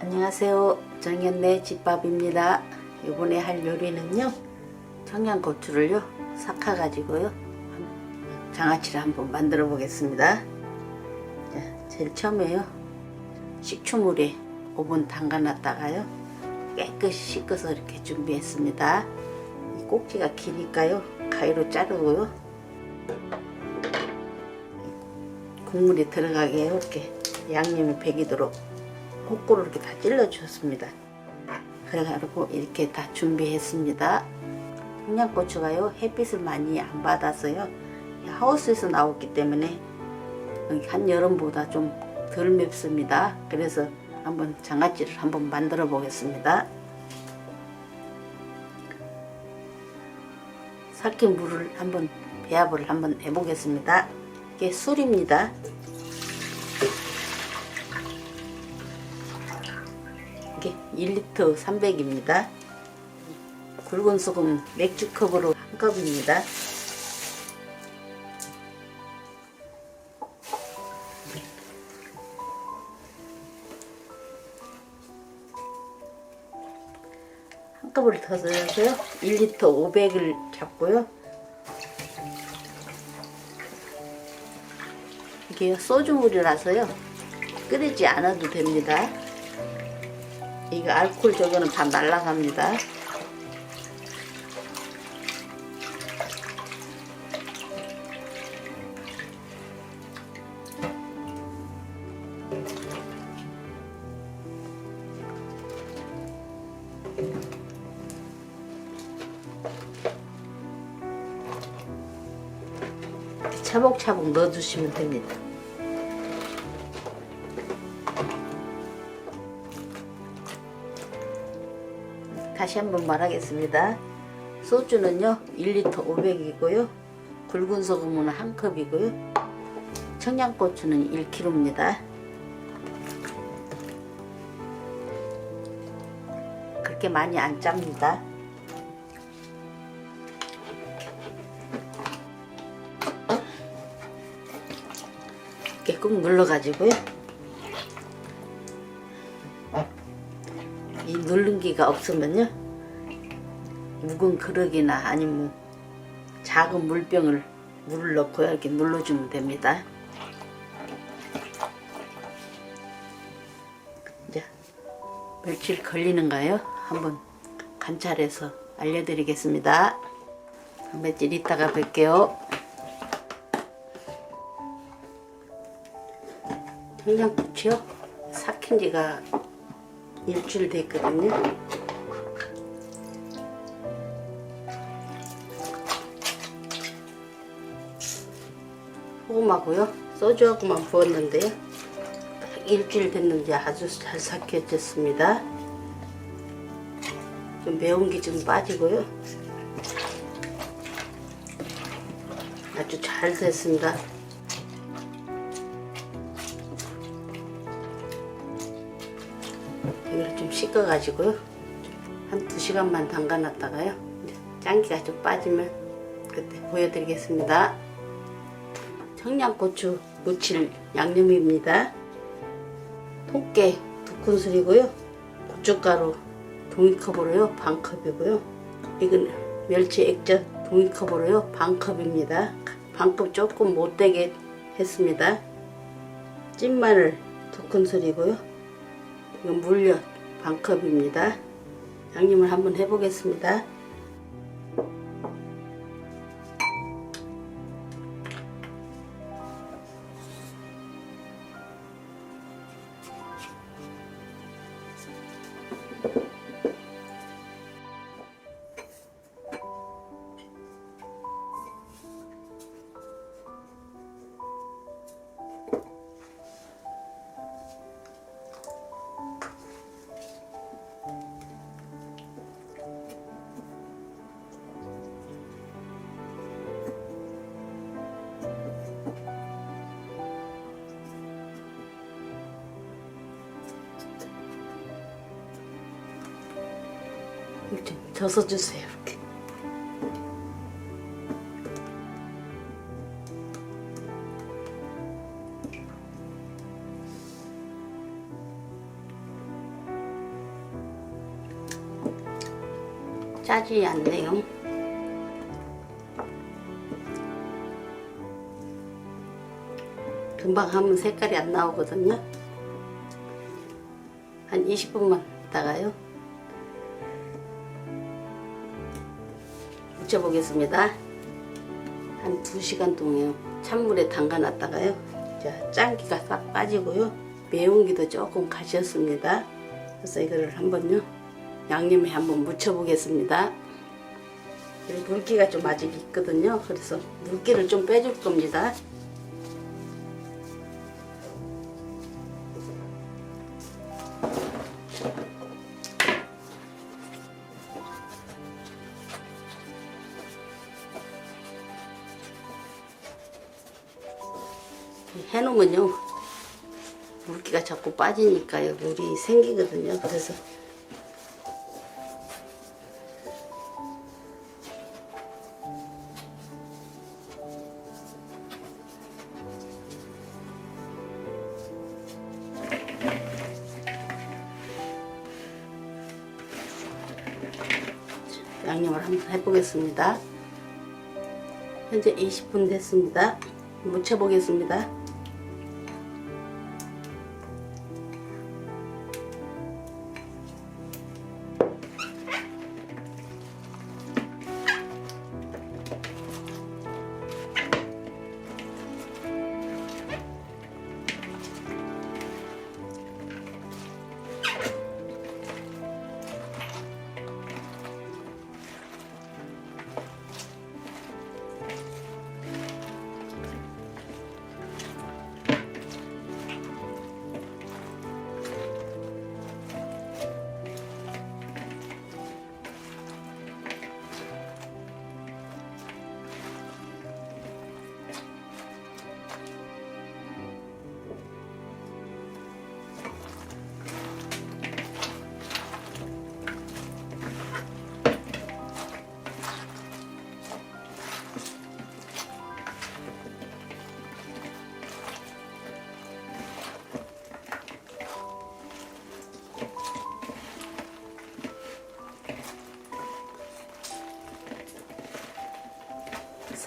안녕하세요. 정연네 집밥입니다. 이번에 할 요리는요. 청양고추를요. 삭혀가지고요. 장아찌를 한번 만들어 보겠습니다. 자, 제일 처음에요. 식초물에 5분 담가 놨다가요. 깨끗이 씻어서 이렇게 준비했습니다. 이 꼭지가 기니까요. 가위로 자르고요. 국물이 들어가게 이렇게 양념이 배기도록 거꾸로 이렇게 다 찔러 주었습니다. 그래가지고 이렇게 다 준비했습니다. 청양고추가요 햇빛을 많이 안 받아서요 하우스에서 나왔기 때문에 한 여름보다 좀 덜 맵습니다. 그래서 한번 장아찌를 한번 만들어 보겠습니다. 삭힌 물을 한번 배합을 한번 해보겠습니다. 이게 술입니다. 1리터 300입니다. 굵은 소금 맥주컵으로 한 컵입니다. 한 컵을 더 넣어서요. 1리터 500을 잡고요. 이게 소주물이라서요. 끓이지 않아도 됩니다. 이거 알코올 저거는 다 날라갑니다. 차곡차곡 넣어주시면 됩니다. 다시 한번 말하겠습니다. 소주는요 1리터 500이고요. 굵은 소금은 한 컵이고요. 청양고추는 1kg입니다. 그렇게 많이 안 짭니다. 이렇게 꾹 눌러가지고요. 이 누른기가 없으면요 묵은 그릇이나 아니면 뭐 작은 물병을 물을 넣고 이렇게 눌러주면 됩니다. 이제 며칠 걸리는가요? 한번 관찰해서 알려드리겠습니다. 며칠 있다가 뵐게요. 청양고추요? 삭힌 지가 일주일 됐거든요. 소금하고요. 소주하고만 부었는데요. 딱 일주일 됐는데 아주 잘 삭혀졌습니다. 좀 매운 게 좀 빠지고요. 아주 잘 됐습니다. 씻어가지고요. 한 두 시간만 담가놨다가요. 짱기가 좀 빠지면 그때 보여드리겠습니다. 청양고추 무칠 양념입니다. 통깨 두 큰술이고요. 고춧가루 종이컵으로요. 반 컵이고요. 이건 멸치 액젓 종이컵으로요. 반 컵입니다. 반컵 조금 못되게 했습니다. 찐마늘 두 큰술이고요. 이건 물엿 반컵입니다. 양념을 한번 해보겠습니다. 젖어 주세요. 이렇게. 짜지 않네요. 금방 하면 색깔이 안 나오거든요. 한 20분만 있다가요. 묻혀보겠습니다. 한 2시간 동안 찬물에 담가놨다가요. 자, 짠기가 싹 빠지고요. 매운기도 조금 가셨습니다. 그래서 이거를 한번요. 양념에 한번 묻혀보겠습니다. 물기가 좀 아직 있거든요. 그래서 물기를 좀 빼줄 겁니다. 해놓으면요. 물기가 자꾸 빠지니까요 물이 생기거든요. 그래서 양념을 한번 해보겠습니다. 현재 20분 됐습니다. 묻혀보겠습니다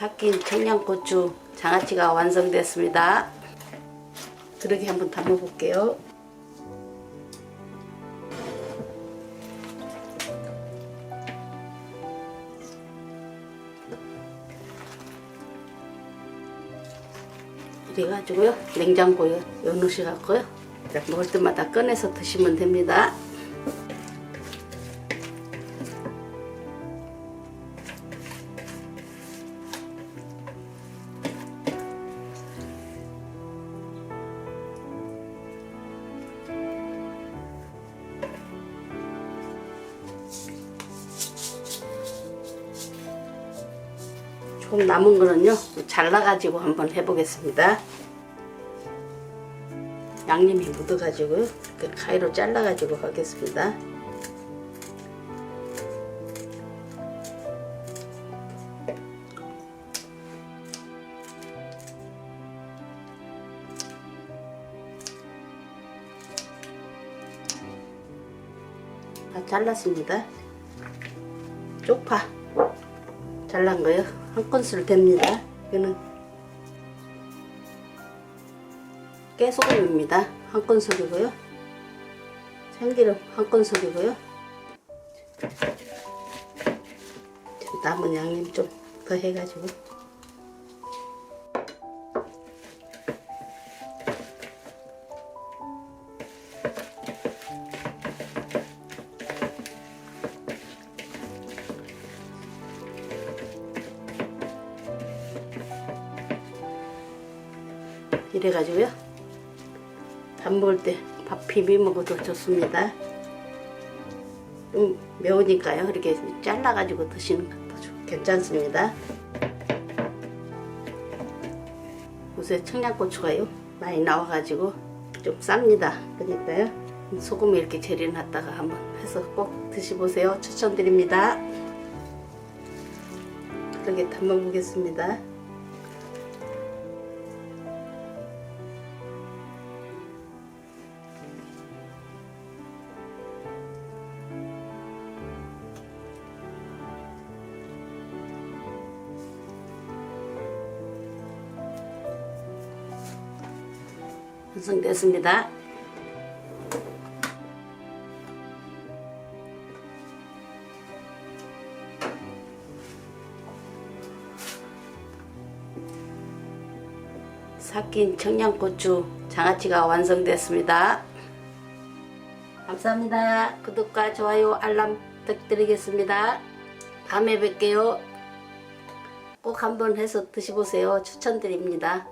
삭힌 청양고추 장아찌가 완성됐습니다. 그러게 한번 담아볼게요. 이래가지고요 냉장고에 넣으셔갖고요 먹을 때마다 꺼내서 드시면 됩니다. 조금 남은 거는요 잘라가지고 한번 해보겠습니다. 양념이 묻어가지고 이렇게 가위로 잘라가지고 하겠습니다. 다 잘랐습니다. 쪽파 잘란 거요 한 큰술 됩니다. 이거는 깨소금입니다. 한 큰술이고요. 참기름 한 큰술이고요. 남은 양념 좀 더 해가지고 이래가지고요. 밥 먹을 때 밥 비비 먹어도 좋습니다. 좀 매우니까요. 이렇게 잘라가지고 드시는 것도 좋- 괜찮습니다. 요새 청양고추가요 많이 나와가지고 좀 쌉니다. 그러니까요. 소금에 이렇게 절여놨다가 한번 해서 꼭 드셔보세요. 추천드립니다. 그렇게 담아 보겠습니다 완성됐습니다. 삭힌 청양고추 장아찌가 완성됐습니다. 감사합니다. 구독과 좋아요, 알람 부탁드리겠습니다. 다음에 뵐게요. 꼭 한번 해서 드셔보세요. 추천드립니다.